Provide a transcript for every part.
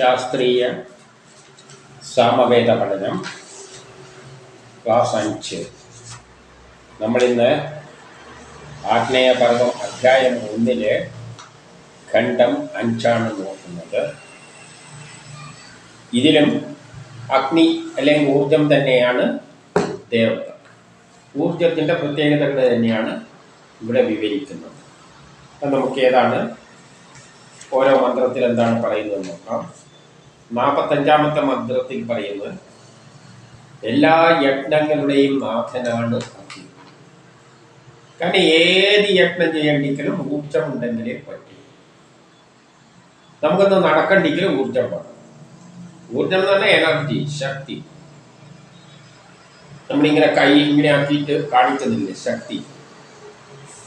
ശാസ്ത്രീയ സാമവേദ പഠനം ക്ലാസ് അഞ്ച്. നമ്മളിന്ന് ആഗ്നേയപർവം അധ്യായം ഒന്നിലെ ഖണ്ഡം അഞ്ചാണ് നോക്കുന്നത്. ഇതിലും അഗ്നി അല്ലെങ്കിൽ ഊർജം തന്നെയാണ് ദേവത. ഊർജത്തിന്റെ പ്രത്യേകതകൾ തന്നെയാണ് ഇവിടെ വിവരിക്കുന്നത്. നമുക്ക് ഏതാണ്? ഓരോ മന്ത്രത്തിൽ എന്താണ് പറയുന്നത് നോക്കാം. നാൽപ്പത്തഞ്ചാമത്തെ മന്ത്രത്തിൽ പറയുന്നത് എല്ലാ യജ്ഞങ്ങളുടെയും നാഥനാണ് അഗ്നി. കാരണം ഏത് യജ്ഞം ചെയ്യണ്ടെങ്കിലും ഊർജം ഉണ്ടെങ്കിലേ പറ്റൂ. നമുക്കൊന്ന് നടക്കണ്ടെങ്കിലും ഊർജം വേണം. ഊർജം എന്ന് പറഞ്ഞാൽ എനർജി ശക്തി. നമ്മളിങ്ങനെ കൈ ഇങ്ങനെ ആക്കിയിട്ട് കാണിക്കുന്നില്ലേ ശക്തി.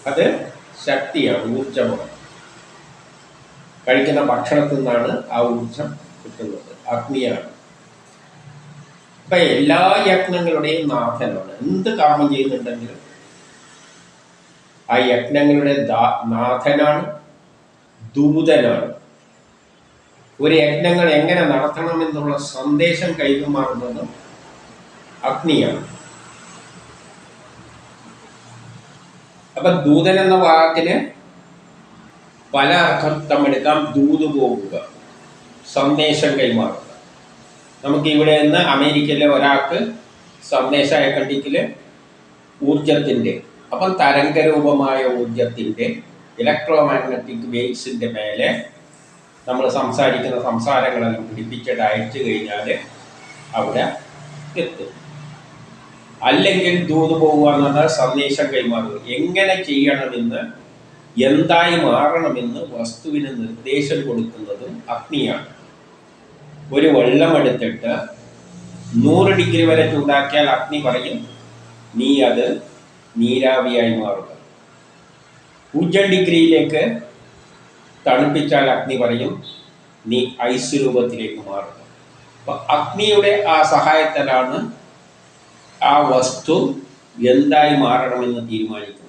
അത് ശക്തിയാണ് ഊർജമാണ്. കഴിക്കുന്ന ഭക്ഷണത്തിൽ നിന്നാണ് ആ ഊർജം കിട്ടുന്നത് അഗ്നിയാണ് അപ്പൊ എല്ലാ യജ്ഞങ്ങളുടെയും നാഥനാണ്. എന്ത് കർമ്മം ചെയ്യുന്നുണ്ടെങ്കിലും ആ യജ്ഞങ്ങളുടെ നാഥനാണ് ദൂതനാണ്. ഒരു യജ്ഞങ്ങൾ എങ്ങനെ നടത്തണം എന്നുള്ള സന്ദേശം കൈമാറുന്നതും അഗ്നിയാണ്. അപ്പൊ ദൂതൻ എന്ന വാക്കിന് പല അർത്ഥം തമ്മിലെടുക്കാം ദൂത് പോകുക. സന്ദേശം കൈമാറുക. നമുക്ക് ഇവിടെ നിന്ന് അമേരിക്കയിലെ ഒരാൾക്ക് സന്ദേശം അയക്കണ്ടെങ്കിൽ ഊർജത്തിന്റെ അപ്പം തരംഗരൂപമായ ഊർജത്തിന്റെ ഇലക്ട്രോ മാഗ്നറ്റിക് വേവ്സിന്റെ മേലെ നമ്മൾ സംസാരിക്കുന്ന സംസാരങ്ങളെല്ലാം പിടിപ്പിച്ചിട്ട് അയച്ചു കഴിഞ്ഞാൽ അവിടെ എത്തും. അല്ലെങ്കിൽ ദൂത് പോകുക എന്ന് പറഞ്ഞാൽ സന്ദേശം കൈമാറുക. എങ്ങനെ ചെയ്യണമെന്ന് എന്തായി മാറണമെന്ന് വസ്തുവിന് നിർദ്ദേശം കൊടുക്കുന്നതും അഗ്നിയാണ്. ഒരു വെള്ളമെടുത്തിട്ട് നൂറ് ഡിഗ്രി വരെ ചൂടാക്കിയാൽ അഗ്നി പറയും നീ അത് നീരാവിയായി മാറുക പൂജ്യം ഡിഗ്രിയിലേക്ക് തണുപ്പിച്ചാൽ അഗ്നി പറയും നീ ഐസ് രൂപത്തിലേക്ക് മാറുക അപ്പൊ അഗ്നിയുടെ ആ സഹായത്തിലാണ് ആ വസ്തു എന്തായി മാറണമെന്ന് തീരുമാനിക്കുന്നത്.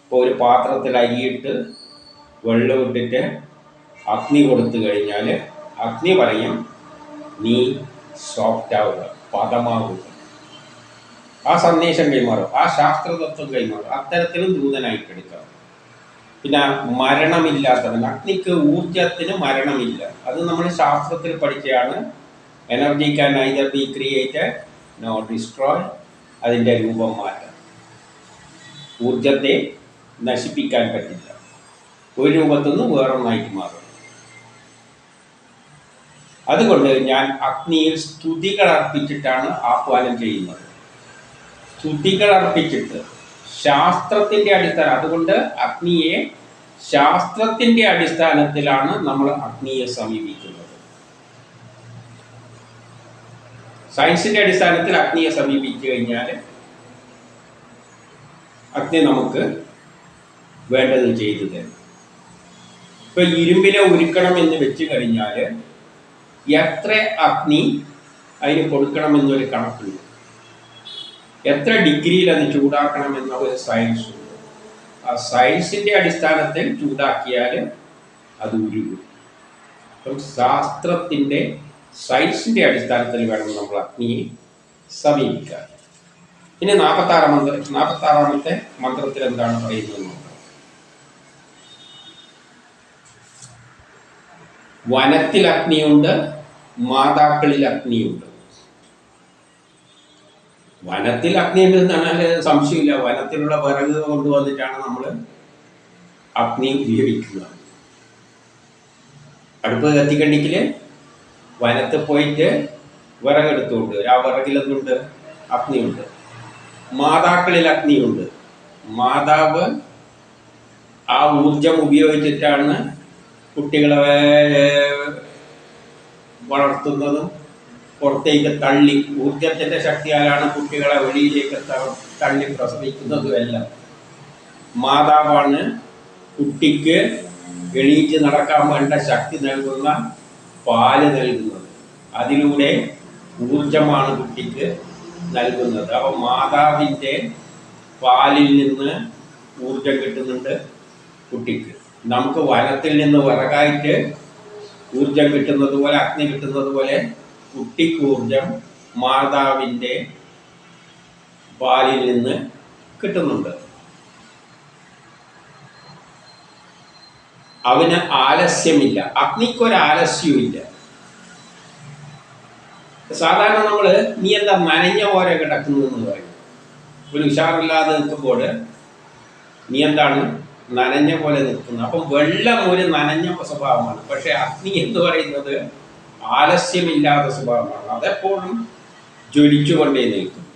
ഇപ്പോൾ ഒരു പാത്രത്തിൽ അരിയിട്ട് വെള്ളം ഇട്ടിട്ട് അഗ്നി കൊടുത്തു കഴിഞ്ഞാൽ അഗ്നി പറയും നീ സോഫ്റ്റ് ആവുക പദമാവുക. ആ സന്ദേശം കൈമാറും ആ ശാസ്ത്രതത്വം കൈമാറും അത്തരത്തിലും ദൂതനായി എടുക്കാം പിന്നെ മരണമില്ലാത്തവൻ അഗ്നിക്ക് ഊർജത്തിന് മരണമില്ല. അത് നമ്മൾ ശാസ്ത്രത്തിൽ പഠിച്ചതാണ്. Energy can either be created no destroy അതിന്റെ രൂപം മാറ്റം. ഊർജത്തെ നശിപ്പിക്കാൻ പറ്റില്ല. ഒരു രൂപത്തുനിന്ന് വേറൊന്നായിട്ട് മാറും. അതുകൊണ്ട് ഞാൻ അഗ്നിയിൽ സ്തുതികൾ അർപ്പിച്ചിട്ടാണ് ആഹ്വാനം ചെയ്യുന്നത്. സ്തുതികൾ അർപ്പിച്ചിട്ട് ശാസ്ത്രത്തിന്റെ അടിസ്ഥാനം അതുകൊണ്ട് അഗ്നിയെ ശാസ്ത്രത്തിന്റെ അടിസ്ഥാനത്തിലാണ് നമ്മൾ അഗ്നിയെ സമീപിക്കുന്നത്. സയൻസിന്റെ അടിസ്ഥാനത്തിൽ അഗ്നിയെ സമീപിച്ചു കഴിഞ്ഞാൽ അഗ്നി നമുക്ക് വേണ്ടത് ചെയ്തു തരും. ഇപ്പൊ ഇരുമ്പിനെ ഉരുക്കണം എന്ന് വെച്ച് കഴിഞ്ഞാൽ എത്ര അഗ്നി അതിന് കൊടുക്കണമെന്നൊരു കണക്കുണ്ട്. എത്ര ഡിഗ്രിയിൽ അത് ചൂടാക്കണമെന്ന ഒരു സയൻസ് ഉണ്ട്. ആ സയൻസിന്റെ അടിസ്ഥാനത്തിൽ ചൂടാക്കിയാൽ അത് ഉരുകും. അപ്പം ശാസ്ത്രത്തിന്റെ സയൻസിന്റെ അടിസ്ഥാനത്തിൽ വേണം നമ്മൾ അഗ്നിയെ സമീപിക്കാൻ. ഇനി നാൽപ്പത്താറാം മന്ത്ര നാൽപ്പത്താറാമത്തെ മന്ത്രത്തിൽ എന്താണ് പറയുന്നത്? വനത്തിൽ അഗ്നിയുണ്ട് മാതാക്കളിൽ അഗ്നിയുണ്ട്. വനത്തിൽ അഗ്നി ഉണ്ട് എന്നാണ് സംശയമില്ല. വനത്തിലുള്ള വിറക് കൊണ്ടുവന്നിട്ടാണ് നമ്മൾ അഗ്നി ഉപയോഗിക്കുക അടുപ്പ് കത്തിക്കണ്ടെങ്കിൽ വനത്ത് പോയിട്ട് വിറകെടുത്തുകൊണ്ട്. ആ വിറകിലെന്തുണ്ട് അഗ്നിയുണ്ട്. മാതാക്കളിൽ അഗ്നിയുണ്ട്. മാതാവ് ആ ഊർജം ഉപയോഗിച്ചിട്ടാണ് കുട്ടികളെ വളർത്തുന്നതും പുറത്തേക്ക് തള്ളി ഊർജത്തിന്റെ ശക്തിയാലാണ് കുട്ടികളെ വെളിയിലേക്ക് തള്ളി പ്രസവിക്കുന്നതും എല്ലാം മാതാവാണ് കുട്ടിക്ക് എണീറ്റ് നടക്കാൻ വേണ്ട ശക്തി നൽകുന്ന പാൽ നൽകുന്നത്. അതിലൂടെ ഊർജമാണ് കുട്ടിക്ക് നൽകുന്നത്. അപ്പോൾ മാതാവിന്റെ പാലിൽ നിന്ന് ഊർജം കിട്ടുന്നുണ്ട് കുട്ടിക്ക്. നമുക്ക് വനത്തിൽ നിന്ന് വിറകായിട്ട് ഊർജം കിട്ടുന്നത് പോലെ അഗ്നി കിട്ടുന്നത് പോലെ കുട്ടിക്ക് ഊർജം മാതാവിന്റെ പാലിൽ നിന്ന് കിട്ടുന്നുണ്ട്. അവന് ആലസ്യമില്ല. അഗ്നിക്കൊരു ആലസ്യമില്ല സാധാരണ നമ്മൾ നീ എന്താ നനഞ്ഞ പോലെ കിടക്കുന്നു എന്ന് പറയും. ഒരു ഉഷാറില്ലാതെ നിൽക്കുമ്പോൾ നീ എന്താണ് നനഞ്ഞ പോലെ നിൽക്കുന്നത് അപ്പം വെള്ളം ഒരു നനഞ്ഞ സ്വഭാവമാണ്. പക്ഷെ അഗ്നി എന്ന് പറയുന്നത് ആലസ്യമില്ലാത്ത സ്വഭാവമാണ്. അതെപ്പോഴും ജ്വലിച്ചുകൊണ്ടേ നിൽക്കും.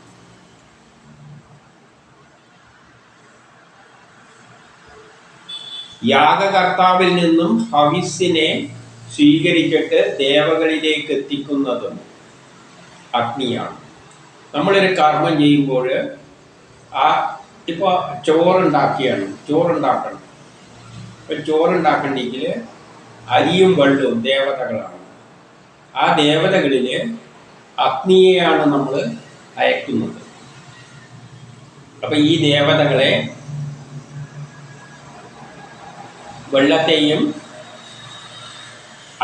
യാഗകർത്താവിൽ നിന്നും ഹവിസിനെ സ്വീകരിച്ചിട്ട് ദേവകളിലേക്ക് എത്തിക്കുന്നതും അഗ്നിയാണ്. നമ്മളൊരു കർമ്മം ചെയ്യുമ്പോൾ ആ ഇപ്പോൾ ചോറുണ്ടാക്കിയാണ് ചോറുണ്ടാക്കണം. ഇപ്പൊ ചോറുണ്ടാക്കണമെങ്കിൽ അരിയും വെള്ളവും ദേവതകളാണ്. ആ ദേവതകളിൽ അഗ്നിയെയാണ് നമ്മൾ അയക്കുന്നത്. അപ്പം ഈ ദേവതകളെ വെള്ളത്തെയും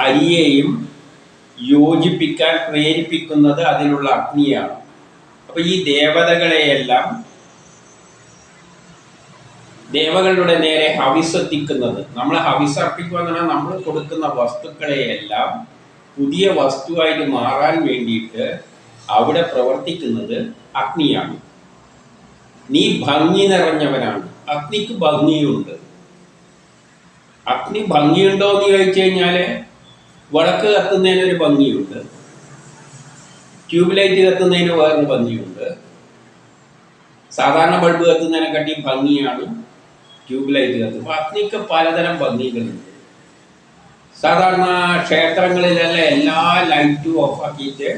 അരിയെയും യോജിപ്പിക്കാൻ പ്രേരിപ്പിക്കുന്നത് അതിലുള്ള അഗ്നിയാണ്. അപ്പൊ ഈ ദേവതകളെയെല്ലാം ദേവകളുടെ നേരെ ഹവിസെത്തിക്കുന്നത് നമ്മൾ ഹവിസ് അർപ്പിക്കുക എന്ന് പറഞ്ഞാൽ നമ്മൾ കൊടുക്കുന്ന വസ്തുക്കളെയെല്ലാം പുതിയ വസ്തുവായിട്ട് മാറാൻ വേണ്ടിയിട്ട് അവിടെ പ്രവർത്തിക്കുന്നത് അഗ്നിയാണ്. നീ ഭംഗി നിറഞ്ഞവനാണ്. അഗ്നിക്ക് ഭംഗിയുണ്ട്. അഗ്നി ഭംഗിയുണ്ടോ എന്ന് ചോദിച്ചു കഴിഞ്ഞാൽ വിളക്ക് കത്തുന്നതിന് ഒരു ഭംഗിയുണ്ട്. ട്യൂബ് ലൈറ്റ് കത്തുന്നതിന് വേറൊരു ഭംഗിയുണ്ട്. സാധാരണ ബൾബ് കത്തുന്നതിനെക്കാട്ടി ഭംഗിയാണ് ട്യൂബ് ലൈറ്റ് അപ്പൊ അഗ്നിക്ക് പലതരം ഭംഗികളുണ്ട്. സാധാരണ ക്ഷേത്രങ്ങളിലെല്ലാം എല്ലാ ലൈറ്റും ഓഫാക്കിയിട്ട്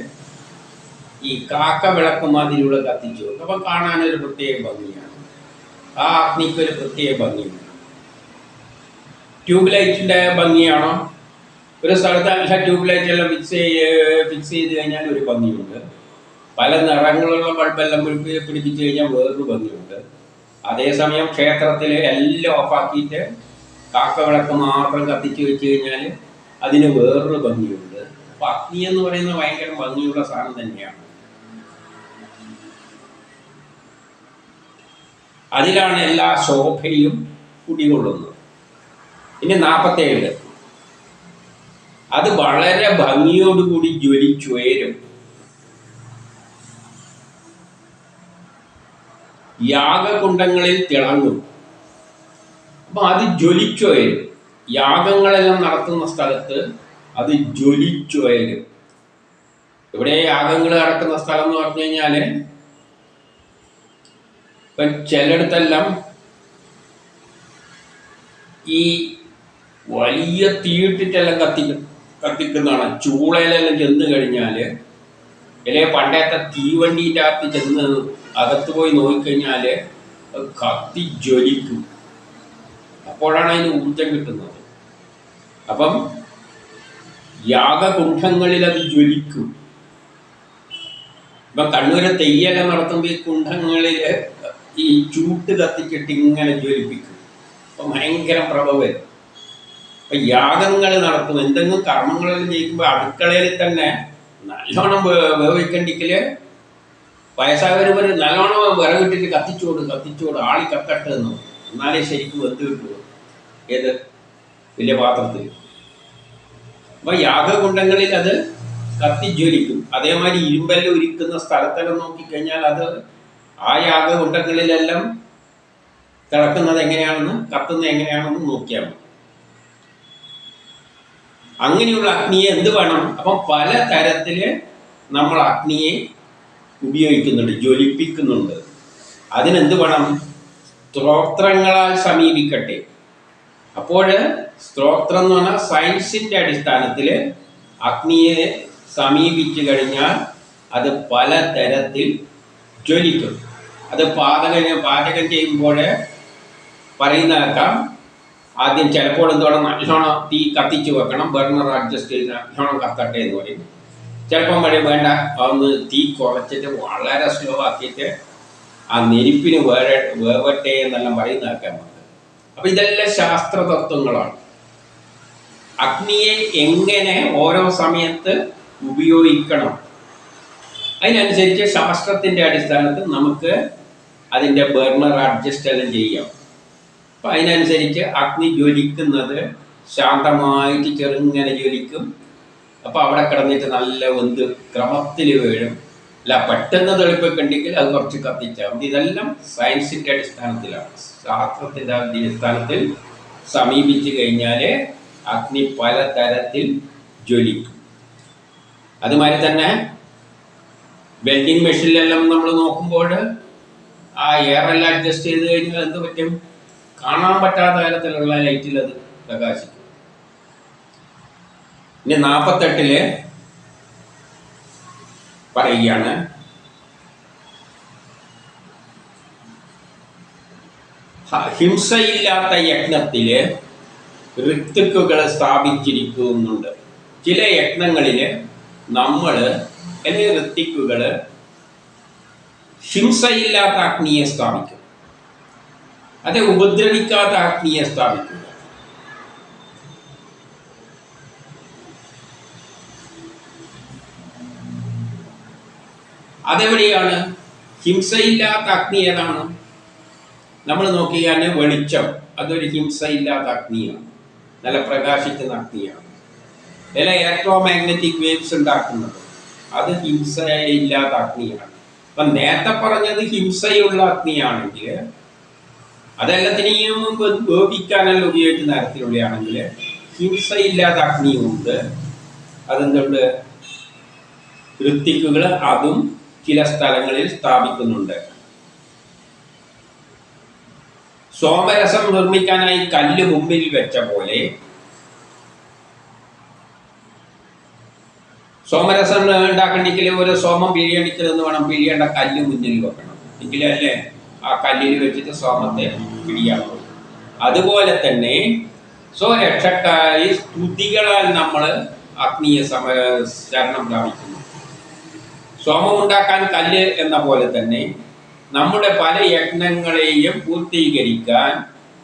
ഈ കാക്ക വിളക്ക് മാതിരിയുള്ള കത്തിച്ചു അപ്പൊ കാണാൻ കാണാനൊരു പ്രത്യേക ഭംഗിയാണ്. ആ അഗ്നിക്ക് ഒരു പ്രത്യേക ഭംഗിയുണ്ട് ട്യൂബ് ലൈറ്റിന്റെ ഭംഗിയാണോ? ഒരു സ്ഥലത്ത് നല്ല ട്യൂബ് ലൈറ്റ് എല്ലാം ഫിക്സ് ഫിക്സ് ചെയ്ത് കഴിഞ്ഞാൽ ഒരു ഭംഗിയുണ്ട്. പല നിറങ്ങളുള്ള ബൾബെല്ലാം പിടിപ്പി പിടിപ്പിച്ച് കഴിഞ്ഞാൽ വേറൊരു ഭംഗിയുണ്ട്. അതേസമയം ക്ഷേത്രത്തിൽ എല്ലാം ഓഫാക്കിയിട്ട് കാക്ക വിളക്ക് മാത്രം കത്തിച്ച് വെച്ച് കഴിഞ്ഞാൽ അതിന് വേറൊരു ഭംഗിയുണ്ട്. അപ്പം അഗ്നി എന്ന് പറയുന്നത് ഭയങ്കര ഭംഗിയുള്ള സാധനം തന്നെയാണ്. അതിലാണ് എല്ലാ ശോഭയും കുടികൊള്ളുന്നത്. ഇനി നാൽപ്പത്തേഴ് അത് വളരെ ഭംഗിയോടുകൂടി ജ്വലിച്ചുയരും. യാഗകുണ്ടങ്ങളിൽ തിളങ്ങും. അപ്പൊ അത് ജ്വലിച്ചോയരും യാഗങ്ങളെല്ലാം നടത്തുന്ന സ്ഥലത്ത് അത് ജ്വലിച്ചോയരും ഇവിടെ യാഗങ്ങൾ നടക്കുന്ന സ്ഥലം എന്ന് പറഞ്ഞു കഴിഞ്ഞാൽ ഇപ്പൊ ചിലയിടത്തെല്ലാം ഈ വലിയ തീയിട്ടിട്ടെല്ലാം കത്തിക്കും കത്തിക്കുന്നതാണ്. ചൂളയിലെല്ലാം ചെന്ന് കഴിഞ്ഞാൽ ഇല്ലേ പണ്ടത്തെ തീവണ്ടിയിനകത്ത് ചെന്ന് അകത്ത് പോയി നോക്കിക്കഴിഞ്ഞാൽ അത് കത്തി ജ്വലിക്കും. അപ്പോഴാണ് അതിന് ഊർജം കിട്ടുന്നത്. അപ്പം യാഗകുണ്ഠങ്ങളിൽ അത് ജ്വലിക്കും. ഇപ്പം കണ്ണൂരെ തെയ്യല നടത്തുമ്പോൾ ഈ കുണ്ഠങ്ങളിൽ ഈ ചൂട്ട് കത്തിച്ചിട്ട് ഇങ്ങനെ ജ്വലിപ്പിക്കും. അപ്പം ഭയങ്കര പ്രഭവം. അപ്പം യാഗങ്ങൾ നടത്തും. എന്തെങ്കിലും കർമ്മങ്ങളെല്ലാം ചെയ്യുമ്പോൾ അടുക്കളയിൽ തന്നെ നല്ലോണം വേ- വേവിക്കണ്ടിക്കൽ വയസ്സായവർ നല്ലോണം വിറകിട്ടിട്ട് കത്തിച്ചോട് കത്തിച്ചോട് ആളി കത്തട്ടെ എന്ന്. എന്നാലേ ശരിക്കും വെന്ത് കിട്ടുള്ളൂ ഏത്? വലിയ പാത്രത്തിൽ. അപ്പൊ യാഗകുണ്ടങ്ങളിൽ അത് കത്തിജ്വലിക്കും. അതേമാതിരി ഇരുമ്പെല്ലാം ഉരിക്കുന്ന സ്ഥലത്തെല്ലാം നോക്കിക്കഴിഞ്ഞാൽ അത് ആ യാഗകുണ്ടങ്ങളിലെല്ലാം തിളക്കുന്നത് എങ്ങനെയാണെന്ന് കത്തുന്നത് എങ്ങനെയാണെന്ന് നോക്കിയാൽ മതി. അങ്ങനെയുള്ള അഗ്നിയെ എന്ത് വേണം? അപ്പം പല തരത്തിൽ നമ്മൾ അഗ്നിയെ ഉപയോഗിക്കുന്നുണ്ട് ജ്വലിപ്പിക്കുന്നുണ്ട്. അതിനെന്ത് വേണം സ്ത്രോത്രങ്ങളാൽ സമീപിക്കട്ടെ. അപ്പോൾ സ്ത്രോത്രം എന്ന് പറഞ്ഞാൽ സയൻസിന്റെ അടിസ്ഥാനത്തിൽ അഗ്നിയെ സമീപിച്ചു കഴിഞ്ഞാൽ അത് പല തരത്തിൽ ജ്വലിക്കും. അത് പാചകം പാചകം ചെയ്യുമ്പോൾ പറയുന്നതാക്കാം ആദ്യം ചിലപ്പോൾ എന്തോണം നല്ലോണം തീ കത്തിച്ചു വെക്കണം ബർണർ അഡ്ജസ്റ്റ് ചെയ്ത് നല്ലോണം കത്തട്ടെ എന്ന് പറയും. ചിലപ്പം വഴി വേണ്ട. അതൊന്ന് തീ കുറച്ചിട്ട് വളരെ സ്ലോ ആക്കിയിട്ട് ആ നെരിപ്പിന് വേറെ വേവട്ടെ എന്നെല്ലാം പറയുന്നേക്കാൻ പറ്റും. അപ്പം ഇതെല്ലാം ശാസ്ത്രതത്വങ്ങളാണ്. അഗ്നിയെ എങ്ങനെ ഓരോ സമയത്ത് ഉപയോഗിക്കണം? അതിനനുസരിച്ച് ശാസ്ത്രത്തിന്റെ അടിസ്ഥാനത്തിൽ നമുക്ക് അതിന്റെ ബർണർ അഡ്ജസ്റ്റ് എല്ലാം ചെയ്യാം. അപ്പം അതിനനുസരിച്ച് അഗ്നി ജ്വലിക്കുന്നത് ശാന്തമായിട്ട് ചെറുങ്ങനെ ജ്വലിക്കും. അപ്പോൾ അവിടെ കിടന്നിട്ട് നല്ല വെന്ത് ക്രമത്തിൽ വീഴും. അല്ല പെട്ടെന്ന് തെളിപ്പൊക്കെ ഉണ്ടെങ്കിൽ അത് കുറച്ച് കത്തിച്ചാൽ മതി. ഇതെല്ലാം സയൻസിന്റെ അടിസ്ഥാനത്തിലാണ്. ശാസ്ത്രത്തിന്റെ അടിസ്ഥാനത്തിൽ സമീപിച്ചു കഴിഞ്ഞാൽ അഗ്നി പലതരത്തിൽ ജ്വലിക്കും. അതുമാതിരി തന്നെ വെൽഡിങ് മെഷീനിലെല്ലാം നമ്മൾ നോക്കുമ്പോൾ ആ എയറെല്ലാം അഡ്ജസ്റ്റ് ചെയ്ത് കഴിഞ്ഞാൽ എന്ത് പറ്റും? കാണാൻ പറ്റാത്ത തരത്തിലുള്ള ലൈറ്റിൽ അത് പ്രകാശിക്കും. ഇനി നാൽപ്പത്തെട്ടിൽ പറയുകയാണ്. ഹിംസയില്ലാത്ത യജ്ഞത്തിൽ ഋത്തുക്കുകൾ സ്ഥാപിച്ചിരിക്കുന്നുണ്ട് ചില യജ്ഞങ്ങളിൽ നമ്മൾ എന്നെ ഋത്തിക്കുകൾ ഹിംസയില്ലാത്ത അഗ്നിയെ സ്ഥാപിക്കും. അതെ ഉപദ്രവിക്കാത്ത അഗ്നിയെ സ്ഥാപിക്കുക അതെവിടെയാണ്? ഹിംസയില്ലാത്ത അഗ്നി ഏതാണ്? നമ്മൾ നോക്കിയാൽ വെളിച്ചം. അതൊരു ഹിംസയില്ലാത്ത അഗ്നിയാണ്. നല്ല പ്രകാശിക്കുന്ന അഗ്നിയാണ്. ചില ഇലക്ട്രോ മാഗ്നറ്റിക് വേവ്സ് ഉണ്ടാക്കുന്നത്. അത് ഹിംസയില്ലാത്ത അഗ്നിയാണ്. അപ്പൊ നേരത്തെ പറഞ്ഞത് ഹിംസയുള്ള അഗ്നിയാണെങ്കിൽ അതെല്ലാത്തിനെയും ഗോപിക്കാനല്ല ഉപയോഗിക്കുന്ന തരത്തിലുള്ളതാണെങ്കിൽ ഹിംസയില്ലാത്ത അഗ്നിയുണ്ട്. അതെന്തുണ്ട്? ഋത്തിക്കുകൾ അതും ചില സ്ഥലങ്ങളിൽ സ്ഥാപിക്കുന്നുണ്ട്. സോമരസം നിർമ്മിക്കാനായി കല്ല് മുമ്പിൽ വെച്ച പോലെ സോമരസം ഉണ്ടാക്കണമെങ്കിൽ ഒരു സോമം പിഴിയണിക്കലെന്ന് വേണം പിഴിയേണ്ട കല്ല് മുന്നിൽ വെക്കണം. എങ്കിലല്ലേ ആ കല്ലിൽ വെച്ചിട്ട് സോമത്തെ പിഴിയാവുള്ളൂ അതുപോലെ തന്നെ സ്വരക്ഷക്കായി സ്തുതികളാൽ നമ്മൾ അഗ്നിയെ സമ ശരണം പ്രാപിക്കുന്നു. സോമം ഉണ്ടാക്കാൻ കല്ല് എന്ന പോലെ തന്നെ നമ്മുടെ പല യജ്ഞങ്ങളെയും പൂർത്തീകരിക്കാൻ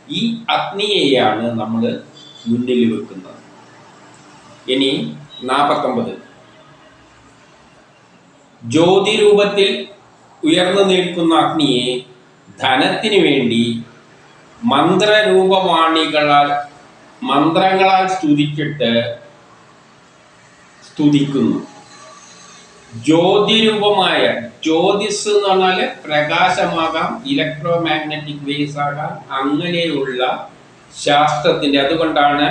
ഈ അഗ്നിയെയാണ് നമ്മൾ മുന്നിൽ വെക്കുന്നത്. ഇനി നാൽപ്പത്തൊമ്പത് ജ്യോതിരൂപത്തിൽ ഉയർന്നു നിൽക്കുന്ന അഗ്നിയെ ധനത്തിനു വേണ്ടി മന്ത്രരൂപവാണികളാൽ മന്ത്രങ്ങളാൽ സ്തുതിച്ചിട്ട് സ്തുതിക്കുന്നു. ജ്യോതിരൂപമായ ജ്യോതിസ് എന്ന് പറഞ്ഞാൽ പ്രകാശമാകാം ഇലക്ട്രോ മാഗ്നറ്റിക് വേവ്സ് ആകാം അങ്ങനെയുള്ള ശാസ്ത്രത്തിന്റെ അതുകൊണ്ടാണ്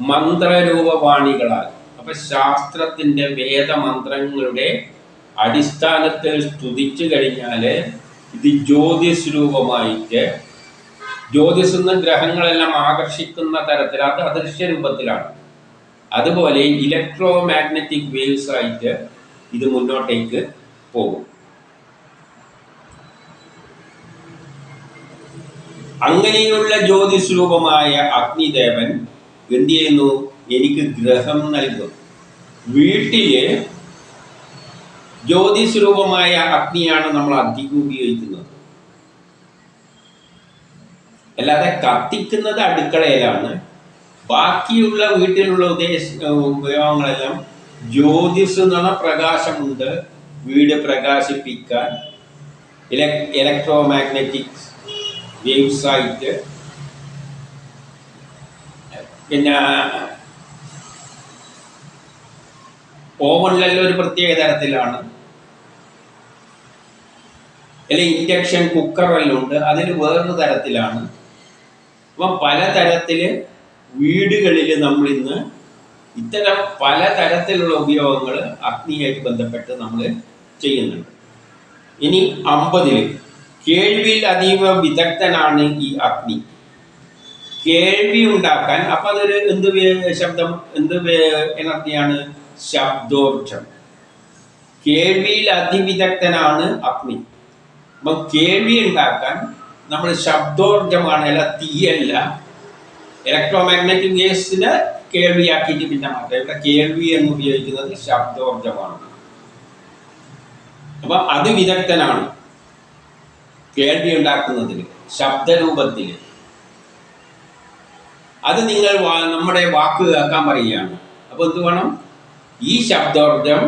മന്ത്രരൂപവാണികളാൽ. അപ്പൊ ശാസ്ത്രത്തിന്റെ വേദമന്ത്രങ്ങളുടെ അടിസ്ഥാനത്തിൽ സ്തുതിച്ചു കഴിഞ്ഞാൽ ഇത് ജ്യോതിസ് രൂപമായിട്ട് ജ്യോതിസ് എന്ന ഗ്രഹങ്ങളെല്ലാം ആകർഷിക്കുന്ന തരത്തിൽ അത് അദൃശ്യ രൂപത്തിലാണ്. അതുപോലെ ഇലക്ട്രോ മാഗ്നറ്റിക് വേവ്സ് ആയിട്ട് ഇത് മുന്നോട്ടേക്ക് പോകും. അങ്ങനെയുള്ള ജ്യോതിസ് രൂപമായ അഗ്നിദേവൻ എന്ത് ചെയ്യുന്നു എനിക്ക് ഗ്രഹം നൽകും വീട്ടിൽ ജ്യോതിസ് രൂപമായ അഗ്നിയാണ് നമ്മൾ അധികം ഉപയോഗിക്കുന്നത്. അല്ലാതെ കത്തിക്കുന്നത് അടുക്കളയിലാണ്. ബാക്കിയുള്ള വീട്ടിലുള്ള ഉദ്ദേശ ഉപയോഗങ്ങളെല്ലാം ജ്യോതിസ് എന്ന് പ്രകാശമുണ്ട് വീട് പ്രകാശിപ്പിക്കാൻ ഇലക്ട്രോ മാഗ്നറ്റിക് വേവ്സ് ആയിട്ട്. പിന്നെ ഓവനിലെല്ലാം ഒരു പ്രത്യേക തരത്തിലാണ്. അല്ലെ ഇൻഡക്ഷൻ കുക്കറെല്ലാം ഉണ്ട്. അതിന് വേറൊരു തരത്തിലാണ്. അപ്പം പലതരത്തിൽ വീടുകളിൽ നമ്മൾ ഇന്ന് ഇത്തരം പലതരത്തിലുള്ള ഉപയോഗങ്ങൾ അഗ്നിയായിട്ട് ബന്ധപ്പെട്ട് നമ്മൾ ചെയ്യുന്നുണ്ട്. ഇനി അമ്പതിൽ കേൾവിയിൽ അതീവ വിദഗ്ധനാണ് ഈ അഗ്നി. കേൾവി ഉണ്ടാക്കാൻ അപ്പൊ അതൊരു എന്ത് ശബ്ദം എന്ത് എനർജിയാണ്? ശബ്ദോർജം. കേൾവിയിൽ അതിവിദഗ്ധനാണ് അഗ്നി. അപ്പൊ കേൾവി ഉണ്ടാക്കാൻ നമ്മൾ ശബ്ദോർജമാണ് അല്ല തീയല്ല. ഇലക്ട്രോ മാഗ്നറ്റിക് വേവ്സിനെ കേൾവിയാക്കിയിട്ട് പിന്നെ മാറ്റാം ഇവിടെ കേൾവി എന്ന് ഉപയോഗിക്കുന്നത് ശബ്ദോർജമാണ്. അപ്പൊ അത് വിദഗ്ധനാണ് കേൾവി ഉണ്ടാക്കുന്നതിൽ ശബ്ദരൂപത്തിൽ അത് നിങ്ങൾ നമ്മുടെ വാക്ക് കേൾക്കാൻ പറയുകയാണ്. അപ്പൊ എന്ത് വേണം? ഈ ശബ്ദോർജം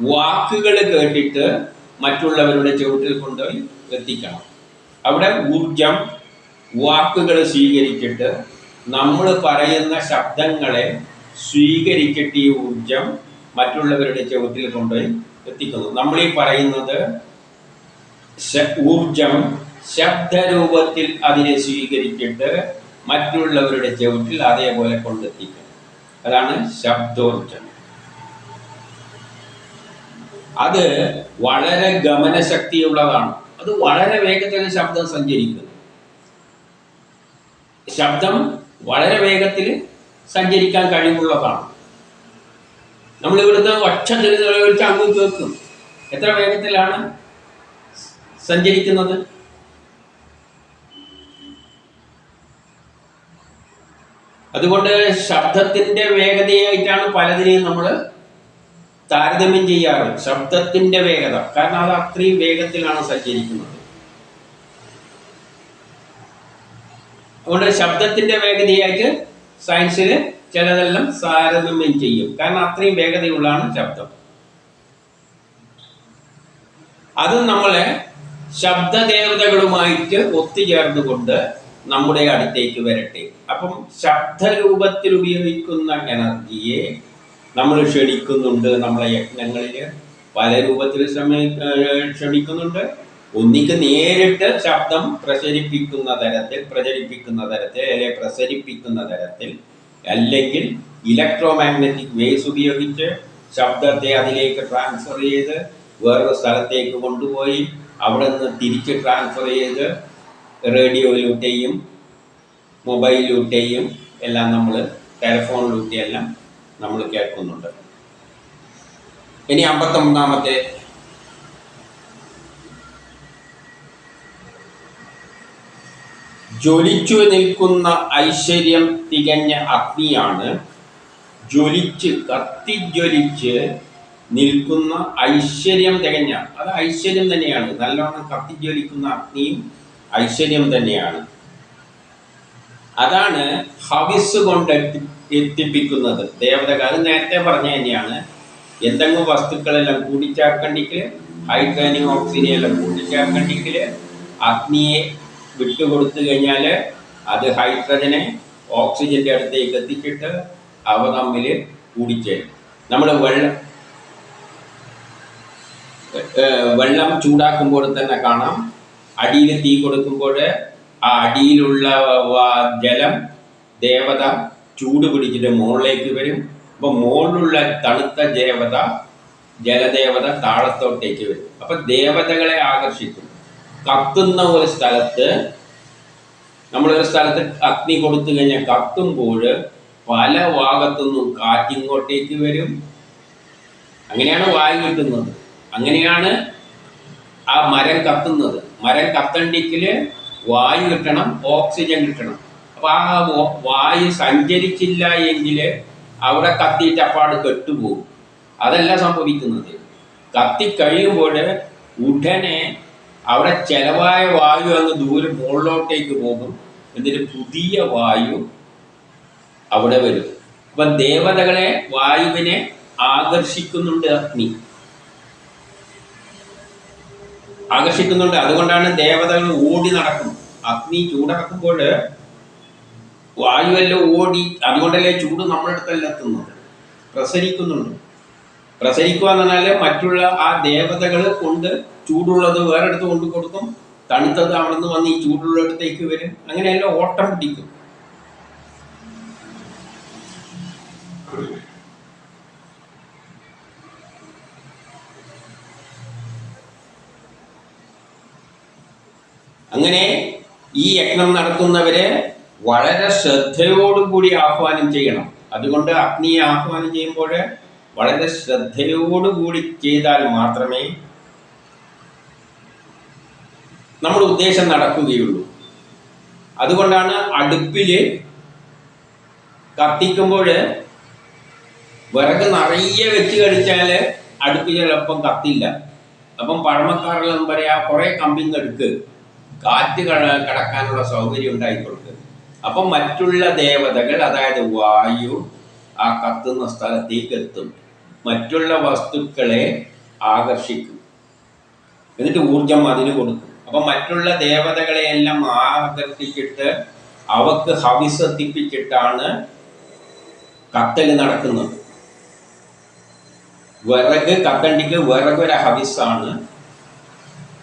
വാക്കുകൾ കേട്ടിട്ട് മറ്റുള്ളവരുടെ ചുവട്ടിൽ കൊണ്ടുപോയി എത്തിക്കണം. അവിടെ ഊർജം വാക്കുകൾ സ്വീകരിച്ചിട്ട് നമ്മൾ പറയുന്ന ശബ്ദങ്ങളെ സ്വീകരിച്ചിട്ട് ഈ ഊർജം മറ്റുള്ളവരുടെ ചോദ്യത്തിൽ കൊണ്ടുപോയി എത്തിക്കുന്നു. നമ്മൾ ഈ പറയുന്നത് ഊർജം ശബ്ദരൂപത്തിൽ അതിനെ സ്വീകരിച്ചിട്ട് മറ്റുള്ളവരുടെ ചുവട്ടിൽ അതേപോലെ കൊണ്ടെത്തിക്കും അതാണ് ശബ്ദോർജം അത് വളരെ ഗമനശക്തിയുള്ളതാണ്. അത് വളരെ വേഗത്തിൽ ശബ്ദം സഞ്ചരിക്കുന്നു. ശബ്ദം വളരെ വേഗത്തിൽ സഞ്ചരിക്കാൻ കഴിവുള്ളതാണ് നമ്മൾ ഇവിടുന്ന് ഒച്ചത്തിൽ ചെലവഴിച്ച് അങ്ങ് കേൾക്കും എത്ര വേഗത്തിലാണ് സഞ്ചരിക്കുന്നത്? അതുകൊണ്ട് ശബ്ദത്തിന്റെ വേഗതയായിട്ടാണ് പലതിനെയും നമ്മൾ താരതമ്യം ചെയ്യാറ്. ശബ്ദത്തിന്റെ വേഗത. കാരണം അത് അത്രയും വേഗത്തിലാണ് സഞ്ചരിക്കുന്നത്. അതുകൊണ്ട് ശബ്ദത്തിന്റെ വേഗതയായിട്ട് സയൻസിൽ ചിലതെല്ലാം താരതമ്യം ചെയ്യും. കാരണം അത്രയും വേഗതയുള്ളതാണ് ശബ്ദം. അത് നമ്മളെ ശബ്ദദേവതകളുമായിട്ട് ഒത്തുചേർന്നുകൊണ്ട് നമ്മുടെ അടുത്തേക്ക് വരട്ടെ. അപ്പം ശബ്ദരൂപത്തിൽ ഉപയോഗിക്കുന്ന എനർജിയെ നമ്മൾ ക്ഷണിക്കുന്നുണ്ട്. നമ്മളെ യജ്ഞങ്ങളിൽ പല രൂപത്തിൽ ശ്രമി ഏഹ് ക്ഷണിക്കുന്നുണ്ട്. ഒന്നിക്ക് നേരിട്ട് ശബ്ദം പ്രസരിപ്പിക്കുന്ന തരത്തിൽ പ്രചരിപ്പിക്കുന്ന തരത്തിൽ അല്ലെങ്കിൽ പ്രസരിപ്പിക്കുന്ന തരത്തിൽ അല്ലെങ്കിൽ ഇലക്ട്രോ മാഗ്നറ്റിക് വേവ്സ് ഉപയോഗിച്ച് ശബ്ദത്തെ അതിലേക്ക് ട്രാൻസ്ഫർ ചെയ്ത് വേറൊരു സ്ഥലത്തേക്ക് കൊണ്ടുപോയി അവിടെ നിന്ന് തിരിച്ച് ട്രാൻസ്ഫർ ചെയ്ത് റേഡിയോയിലൂടെയും മൊബൈലിലൂടെയും എല്ലാം നമ്മൾ ടെലിഫോണിലൂടെയെല്ലാം നമ്മൾ കേൾക്കുന്നുണ്ട്. ഇനി അമ്പത്തൊമ്പതാമത്തെ ജ്വലിച്ചു നിൽക്കുന്ന ഐശ്വര്യം തികഞ്ഞ അഗ്നിയാണ്. ജ്വലിച്ച് കത്തിജ്വലിച്ച് നിൽക്കുന്ന ഐശ്വര്യം തികഞ്ഞ അത് ഐശ്വര്യം തന്നെയാണ്. നല്ലോണം കത്തിജ്വലിക്കുന്ന അഗ്നിയും ഐശ്വര്യം തന്നെയാണ്. അതാണ് ഹവിസ് കൊണ്ട് എത്തിപ്പിക്കുന്നത്. ദേവതകൾ അത് നേരത്തെ പറഞ്ഞ തന്നെയാണ്. എന്തെങ്കിലും വസ്തുക്കളെല്ലാം കൂടിച്ചേർക്കണ്ടെങ്കിൽ ഹൈഡ്രജനും ഓക്സിജനെല്ലാം എല്ലാം അഗ്നിയെ വിട്ടുകൊടുത്തു കഴിഞ്ഞാൽ അത് ഹൈഡ്രജനെ ഓക്സിജന്റെ അടുത്തേക്ക് എത്തിച്ചിട്ട് അവ തമ്മിൽ കൂടിച്ചേരും. നമ്മൾ വെള്ളം വെള്ളം ചൂടാക്കുമ്പോൾ തന്നെ കാണാം. അടിയിൽ തീ കൊടുക്കുമ്പോൾ ആ അടിയിലുള്ള ജലം ദേവത ചൂട് പിടിച്ചിട്ട് മുകളിലേക്ക് വരും. അപ്പോൾ മുകളിലുള്ള തണുത്ത ദേവത ജലദേവത താഴത്തോട്ടേക്ക് വരും. അപ്പൊ ദേവതകളെ ആകർഷിക്കും. കത്തുന്ന ഒരു സ്ഥലത്ത് നമ്മളൊരു സ്ഥലത്ത് അഗ്നി കൊടുത്തു കഴിഞ്ഞാൽ കത്തുമ്പോൾ പല ഭാഗത്തുനിന്നും കാറ്റിങ്ങോട്ടേക്ക് വരും. അങ്ങനെയാണ് വായു കിട്ടുന്നത്. അങ്ങനെയാണ് ആ മരം കത്തുന്നത്. മരം കത്തണ്ടെങ്കിൽ വായു കിട്ടണം ഓക്സിജൻ കിട്ടണം. അപ്പോൾ ആ വായു സഞ്ചരിച്ചില്ല എങ്കിൽ അവിടെ കത്തിയിട്ട് അപ്പാട് കെട്ടുപോകും. അതല്ല സംഭവിക്കുന്നത്. കത്തിക്കഴിയുമ്പോൾ ഉടനെ അവിടെ ചെലവായ വായു അങ്ങ് ദൂരെ മുകളിലോട്ടേക്ക് പോകും. എന്നിട്ട് പുതിയ വായു അവിടെ വരും. അപ്പൊ ദേവതകളെ വായുവിനെ ആകർഷിക്കുന്നുണ്ട് അഗ്നി. ആകർഷിക്കുന്നുണ്ട്. അതുകൊണ്ടാണ് ദേവതകൾ ഓടി നടക്കുന്നത് അഗ്നി ചൂടാക്കുമ്പോൾ വായുവെല്ലാം ഓടി അതുകൊണ്ടല്ലേ ചൂട് നമ്മുടെ അടുത്തല്ല എത്തുന്നത്. പ്രസരിക്കുന്നുണ്ട്. പ്രസരിക്കുക എന്ന് പറഞ്ഞാൽ മറ്റുള്ള ആ ദേവതകൾ കൊണ്ട് ചൂടുള്ളത് വേറെടുത്ത് കൊണ്ട് കൊടുക്കും. തണുത്തത് അവിടെ നിന്ന് വന്ന് ഈ ചൂടുള്ള ചൂടുള്ളിടത്തേക്ക് വരും. അങ്ങനെയെല്ലാം ഓട്ടം പിടിക്കും. അങ്ങനെ ഈ യജ്ഞം നടത്തുന്നവരെ വളരെ ശ്രദ്ധയോടുകൂടി ആഹ്വാനം ചെയ്യണം. അതുകൊണ്ട് അഗ്നിയെ ആഹ്വാനം ചെയ്യുമ്പോൾ വളരെ ശ്രദ്ധയോടുകൂടി ചെയ്താൽ മാത്രമേ നമ്മുടെ ഉദ്ദേശം നടക്കുകയുള്ളൂ. അതുകൊണ്ടാണ് അടുപ്പിൽ കത്തിക്കുമ്പോൾ വിറക് നിറയെ വെച്ച് കഴിച്ചാൽ അടുപ്പ് ചിലപ്പം കത്തില്ല. അപ്പം പഴമക്കാരെല്ലാം പറയാ കുറേ കമ്പിങ് എടുക്ക്. കാറ്റ് കട- കടക്കാനുള്ള സൗകര്യം ഉണ്ടായിക്കൊടുക്ക് അപ്പം മറ്റുള്ള ദേവതകൾ അതായത് വായു ആ കത്തുന്ന സ്ഥലത്തേക്ക് എത്തും. മറ്റുള്ള വസ്തുക്കളെ ആകർഷിക്കും. എന്നിട്ട് ഊർജം അതിന് കൊടുക്കും. അപ്പം മറ്റുള്ള ദേവതകളെ എല്ലാം ആകർഷിച്ചിട്ട് അവക്ക് ഹവിസത്തിപ്പിച്ചിട്ടാണ് കത്തൽ നടക്കുന്നത്. വിറക് കത്തണ്ടിക്ക് വിറകൊരു ഹവിസാണ്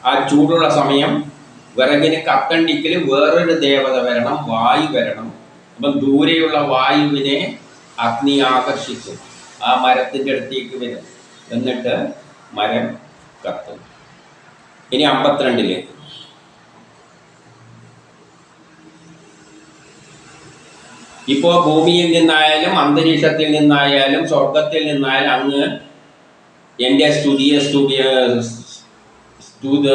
ആ ചൂടുള്ള സമയം വിറകിന് കത്തണ്ടിക്കൽ വേറൊരു ദേവത വരണം വായു വരണം. അപ്പം ദൂരെയുള്ള വായുവിനെ അഗ്നി ആകർഷിക്കും. ആ മരത്തിന്റെ അടുത്തേക്ക് വരും. എന്നിട്ട് മരം കത്തും. ഇനി അമ്പത്തിരണ്ടിൽ. ഇപ്പോൾ ഭൂമിയിൽ നിന്നായാലും അന്തരീക്ഷത്തിൽ നിന്നായാലും സ്വർഗത്തിൽ നിന്നായാലും അങ്ങ് എന്റെ സ്തുതിയെ സ്തുതിയ സ്തുത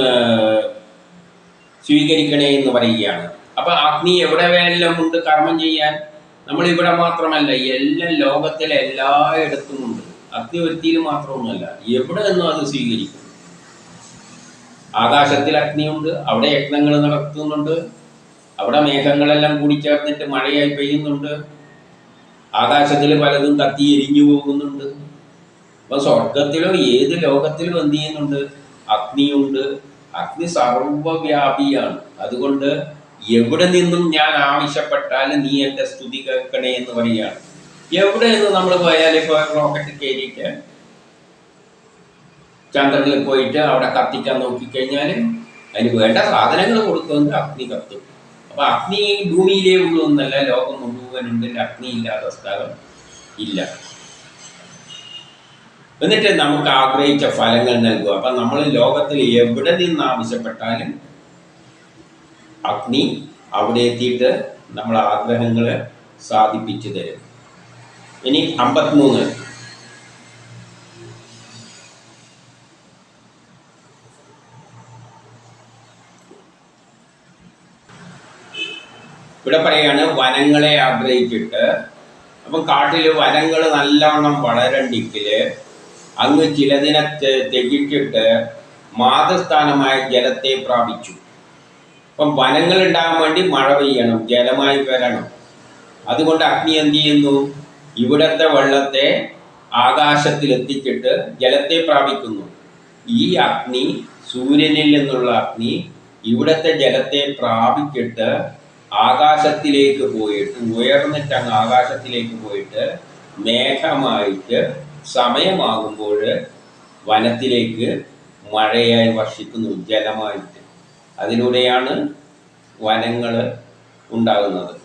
സ്വീകരിക്കണേ എന്ന് പറയുകയാണ്. അപ്പൊ അഗ്നി എവിടെ വേണമെങ്കിലും ഉണ്ട് കർമ്മം ചെയ്യാൻ? നമ്മൾ ഇവിടെ മാത്രമല്ല എല്ലാം ലോകത്തിലെ എല്ലായിടത്തും ഉണ്ട്. അഗ്നിവൃത്തിയിൽ മാത്രമൊന്നുമല്ല എവിടെ നിന്നും അത് സ്വീകരിക്കും? ആകാശത്തിൽ അഗ്നിയുണ്ട് അവിടെ യജ്ഞങ്ങൾ നടത്തുന്നുണ്ട് അവിടെ മേഘങ്ങളെല്ലാം കൂടി ചേർന്നിട്ട് മഴയായി പെയ്യുന്നുണ്ട് ആകാശത്തിൽ പലതും കത്തി എരിഞ്ഞു പോകുന്നുണ്ട്. അപ്പൊ സ്വർഗത്തിലും ഏത് ലോകത്തിലും എന്ത് ചെയ്യുന്നുണ്ട്? അഗ്നിയുണ്ട്. അഗ്നി സർവവ്യാപിയാണ്. അതുകൊണ്ട് എവിടെ നിന്നും ഞാൻ ആവശ്യപ്പെട്ടാലും നീ എന്റെ സ്തുതി കേൾക്കണേ എന്ന് പറയുകയാണ്. എവിടെ നിന്ന് നമ്മൾ പോയാൽ ഇപ്പോൾ റോക്കറ്റ് കയറിയിട്ട് ചന്ദ്രനിൽ പോയിട്ട് അവിടെ കത്തിക്കാൻ നോക്കിക്കഴിഞ്ഞാൽ അതിന് വേണ്ട സാധനങ്ങൾ കൊടുക്കുന്നത് അഗ്നി കത്തും. അപ്പൊ അഗ്നി ഭൂമിയിലേ ഉള്ളൂ എന്നല്ല ലോകം മുഴുവനുണ്ട് അഗ്നി ഇല്ലാത്ത സ്ഥലം ഇല്ല. എന്നിട്ട് നമുക്ക് ആഗ്രഹിച്ച ഫലങ്ങൾ നൽകുക അപ്പൊ നമ്മൾ ലോകത്തിൽ എവിടെ നിന്ന് ആവശ്യപ്പെട്ടാലും അഗ്നി അവിടെ എത്തിയിട്ട് നമ്മളെ ആഗ്രഹങ്ങൾ സാധിപ്പിച്ചു തരും. ഇനി അമ്പത്തിമൂന്ന്. ഇവിടെ പറയാണ് വനങ്ങളെ ആഗ്രഹിച്ചിട്ട്. അപ്പം കാട്ടിൽ വനങ്ങൾ നല്ലവണ്ണം വളരണ്ടെങ്കിൽ അങ്ങ് ചിലതിനെ തെ- മാതസ്ഥാനമായ മാതൃസ്ഥാനമായ ജലത്തെ പ്രാപിച്ചു. അപ്പം വനങ്ങൾ ഉണ്ടാകാൻ വേണ്ടി മഴ പെയ്യണം ജലമായി വരണം. അതുകൊണ്ട് അഗ്നി എന്ത് ചെയ്യുന്നു? ഇവിടത്തെ വെള്ളത്തെ ആകാശത്തിൽ എത്തിച്ചിട്ട് ജലത്തെ പ്രാപിക്കുന്നു. ഈ അഗ്നി സൂര്യനിൽ നിന്നുള്ള അഗ്നി ഇവിടത്തെ ജലത്തെ പ്രാപിച്ചിട്ട് ആകാശത്തിലേക്ക് പോയിട്ട് ഉയർന്നിട്ട് അങ്ങ് ആകാശത്തിലേക്ക് പോയിട്ട് മേഘമായിട്ട് സമയമാകുമ്പോൾ വനത്തിലേക്ക് മഴയായി വർഷിക്കുന്നു ജലമായിട്ട് അതിലൂടെയാണ് വനങ്ങൾ ഉണ്ടാകുന്നത്.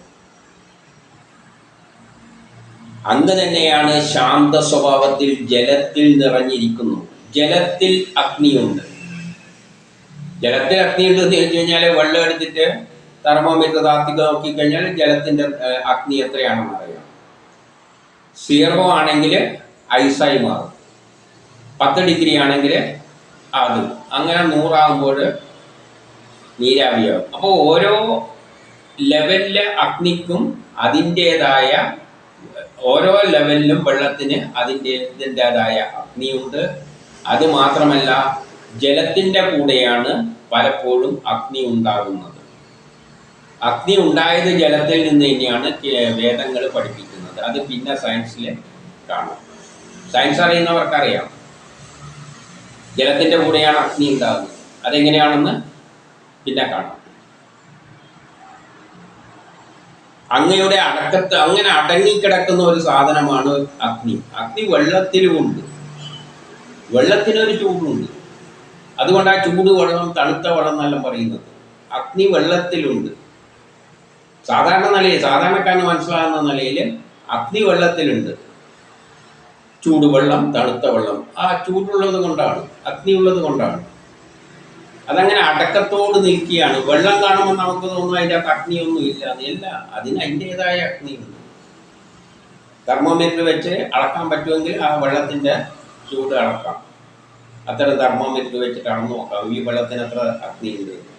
അങ്ങ് തന്നെയാണ് ശാന്ത സ്വഭാവത്തിൽ ജലത്തിൽ നിറഞ്ഞിരിക്കുന്നു. ജലത്തിൽ അഗ്നിയുണ്ട്. ജലത്തിൽ അഗ്നിയുണ്ട് എന്ന് ചോദിച്ചു കഴിഞ്ഞാൽ വെള്ളം എടുത്തിട്ട് തെർമോമീറ്റർ താത്തി നോക്കിക്കഴിഞ്ഞാൽ ജലത്തിന്റെ അഗ്നി എത്രയാണെന്ന് അറിയാം. സീറോ ആണെങ്കിൽ ഐസായി മാറും. പത്ത് ഡിഗ്രി ആണെങ്കിൽ അത്. അങ്ങനെ നൂറാകുമ്പോൾ നീരാവിയാവും അപ്പോൾ ഓരോ ലെവലിലെ അഗ്നിക്കും അതിന്റേതായ ഓരോ ലെവലിലും വെള്ളത്തിന് അതിന്റെ ഇതിന്റെതായ അഗ്നിയുണ്ട്. അത് മാത്രമല്ല ജലത്തിന്റെ കൂടെയാണ് പലപ്പോഴും അഗ്നി ഉണ്ടാകുന്നത്. അഗ്നി ഉണ്ടായത് ജലത്തിൽ നിന്ന് തന്നെയാണ് വേദങ്ങൾ പഠിപ്പിക്കുന്നത്. അത് പിന്നെ സയൻസിൽ കാണാം. സയൻസ് അറിയുന്നവർക്കറിയാം. ജലത്തിന്റെ കൂടെയാണ് അഗ്നി ഉണ്ടാകുന്നത്. അതെങ്ങനെയാണെന്ന് പിന്നെ കാണാം. അങ്ങയുടെ അടക്കത്ത് അങ്ങനെ അടങ്ങിക്കിടക്കുന്ന ഒരു സാധനമാണ് അഗ്നി. അഗ്നി വെള്ളത്തിലുമുണ്ട്. വെള്ളത്തിനൊരു ചൂടുണ്ട്. അതുകൊണ്ട് ആ ചൂട് വെള്ളം തണുത്ത വെള്ളം എന്നെല്ലാം പറയുന്നത്. അഗ്നി വെള്ളത്തിലുണ്ട്. സാധാരണ നിലയിൽ സാധാരണക്കാരന് മനസ്സിലാകുന്ന നിലയിൽ അഗ്നി വെള്ളത്തിലുണ്ട്. ചൂടുവെള്ളം തണുത്ത വെള്ളം. ആ ചൂടുള്ളത് കൊണ്ടാണ്. അഗ്നി ഉള്ളത് കൊണ്ടാണ്. അതങ്ങനെ അടക്കത്തോട് നിൽക്കുകയാണ്. വെള്ളം കാണുമ്പോൾ നമുക്ക് തോന്നും അതിന്റെ അകത്ത് അഗ്നിയൊന്നും ഇല്ല. അതില്ല അതിന് അതിന്റെതായ അഗ്നിയുണ്ട്. തെർമോമീറ്റർ വെച്ച് അളക്കാൻ പറ്റുമെങ്കിൽ ആ വെള്ളത്തിന്റെ ചൂട് അളക്കാം. അത്തരം തെർമോമീറ്റർ വെച്ചിട്ട് അളന്ന് നോക്കാം. ഈ വെള്ളത്തിന് എത്ര അഗ്നിയുണ്ട്.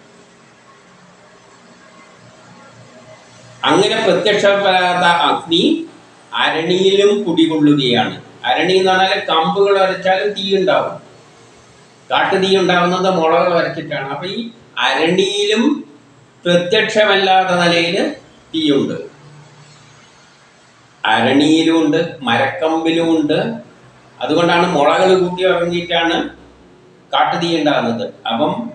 അങ്ങനെ പ്രത്യക്ഷപ്പെടാത്ത അഗ്നി അരണിയിലും കുടികൊള്ളുകയാണ്. അരണി എന്ന് പറഞ്ഞാൽ കമ്പുകൾ അരച്ചാലും തീ ഉണ്ടാവും കാട്ടുതീ ഉണ്ടാവുന്നത് മുളകൾ വരച്ചിട്ടാണ്. അപ്പൊ ഈ അരണിയിലും പ്രത്യക്ഷമല്ലാത്ത നിലയിൽ തീയുണ്ട്. അരണിയിലുമുണ്ട് മരക്കമ്പിലുമുണ്ട് അതുകൊണ്ടാണ് മുളകൾ കൂട്ടി ഇറങ്ങിയിട്ടാണ് കാട്ടുതീ ഉണ്ടാകുന്നത്. അപ്പം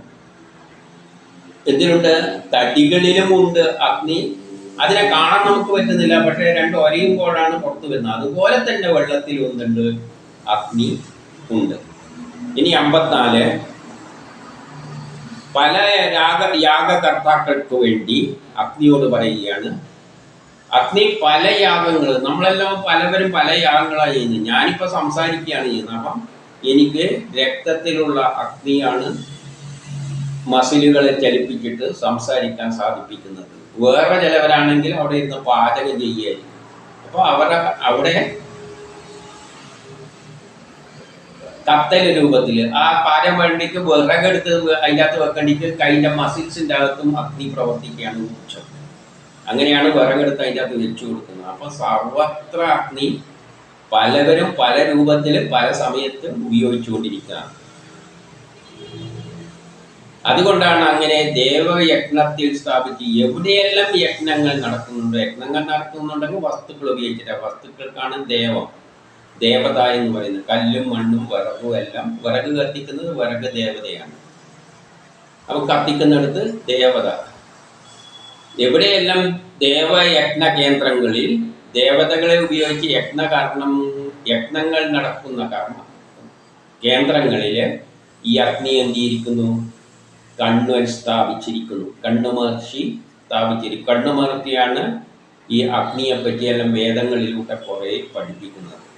എന്തിനുണ്ട്? തടികളിലുമുണ്ട് അഗ്നി. അതിനെ കാണാൻ നമുക്ക് പറ്റുന്നില്ല. പക്ഷെ രണ്ട് ഒരയുമ്പോഴാണ് പുറത്തു വരുന്നത്. അതുപോലെ തന്നെ വെള്ളത്തിൽ ഒന്നുണ്ട് അഗ്നി ഉണ്ട്. ഇനി അമ്പത്തിനാല്. പല രാഗ യാഗകർത്താക്കൾക്ക് വേണ്ടി അഗ്നിയോട് പറയുകയാണ്. അഗ്നി പല യാഗങ്ങൾ നമ്മളെല്ലാം പലവരും പല യാഗങ്ങളാണ് ചെയ്യുന്നത്. ഞാനിപ്പോൾ സംസാരിക്കുകയാണ് ചെയ്യുന്നത്. അപ്പം എനിക്ക് രക്തത്തിലുള്ള അഗ്നിയാണ് മസിലുകളെ ചലിപ്പിച്ചിട്ട് സംസാരിക്കാൻ സാധിപ്പിക്കുന്നത്. വേറെ ചിലവരാണെങ്കിൽ അവിടെ ഇരുന്ന് പാചകം ചെയ്യുകയായിരിക്കും. അപ്പോൾ അവരുടെ അവിടെ കത്തൽ രൂപത്തിൽ ആ പാരം വേണ്ടിക്ക് വിറകെടുത്ത് അതിന്റെ അകത്ത് വെക്കേണ്ടിക്ക് കൈന്റെ മസിൽസിന്റെ അകത്തും അഗ്നി പ്രവർത്തിക്കുകയാണ് അങ്ങനെയാണ് വിറകെടുത്ത് അതിന്റെ അകത്ത് വെച്ചു കൊടുക്കുന്നത്. അപ്പോൾ സർവത്ര അഗ്നി പലവരും പല രൂപത്തിൽ പല സമയത്ത് ഉപയോഗിച്ചുകൊണ്ടിരിക്കുകയാണ് അതുകൊണ്ടാണ് അങ്ങനെ ദേവയജ്ഞത്തിൽ സ്ഥാപിച്ച് എവിടെയെല്ലാം യജ്ഞങ്ങൾ നടക്കുന്നുണ്ടോ? യജ്ഞങ്ങൾ നടക്കുന്നുണ്ടെങ്കിൽ വസ്തുക്കൾ ഉപയോഗിച്ചിട്ട് വസ്തുക്കൾക്കാണ് ദേവം. ദേവത എന്ന് പറയുന്നത്. കല്ലും മണ്ണും വിറകും എല്ലാം വിറക് കത്തിക്കുന്നത് വിറക് ദേവതയാണ്. അപ്പൊ കത്തിക്കുന്നിടത്ത് ദേവത. എവിടെയെല്ലാം ദേവയജ്ഞ കേന്ദ്രങ്ങളിൽ ദേവതകളെ ഉപയോഗിച്ച് യജ്ഞകർണം യജ്ഞങ്ങൾ നടക്കുന്ന കർമ്മ. കേന്ദ്രങ്ങളിൽ ഈ അഗ്നി എന്തിയിരിക്കുന്നു? കണ്ണുവൻ സ്ഥാപിച്ചിരിക്കുന്നു. കണ്ണുമഹർഷി സ്ഥാപിച്ചിരിക്കും കണ്ണുമഹർഷിയാണ് ഈ അഗ്നിയെ പറ്റിയെല്ലാം വേദങ്ങളിലൂടെ കുറേ പഠിപ്പിക്കുന്നത്.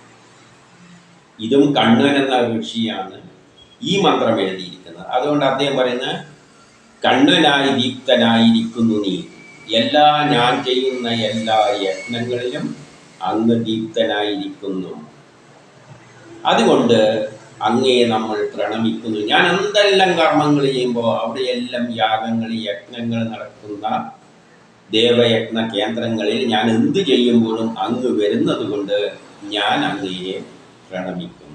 ഇതും കണ്ണൻ എന്ന ഋഷിയാണ് ഈ മന്ത്രം എഴുതിയിരിക്കുന്നത്. അതുകൊണ്ട് അദ്ദേഹം പറയുന്ന കണ്ണനായി ദീപ്തനായിരിക്കുന്നു നീ. എല്ലാ ഞാൻ ചെയ്യുന്ന എല്ലാ യത്നങ്ങളിലും അങ്ങ് ദീപ്തനായിരിക്കുന്നു. അതുകൊണ്ട് അങ്ങയെ നമ്മൾ പ്രണമിക്കുന്നു. ഞാൻ എന്തെല്ലാം കർമ്മങ്ങൾ ചെയ്യുമ്പോൾ അവിടെയെല്ലാം യാഗങ്ങൾ യജ്ഞങ്ങൾ നടക്കുന്ന ദേവയജ്ഞ കേന്ദ്രങ്ങളിൽ ഞാൻ എന്ത് ചെയ്യുമ്പോഴും അങ്ങ് വരുന്നത് കൊണ്ട് ഞാൻ അങ്ങയെ പ്രണമിക്കുന്നു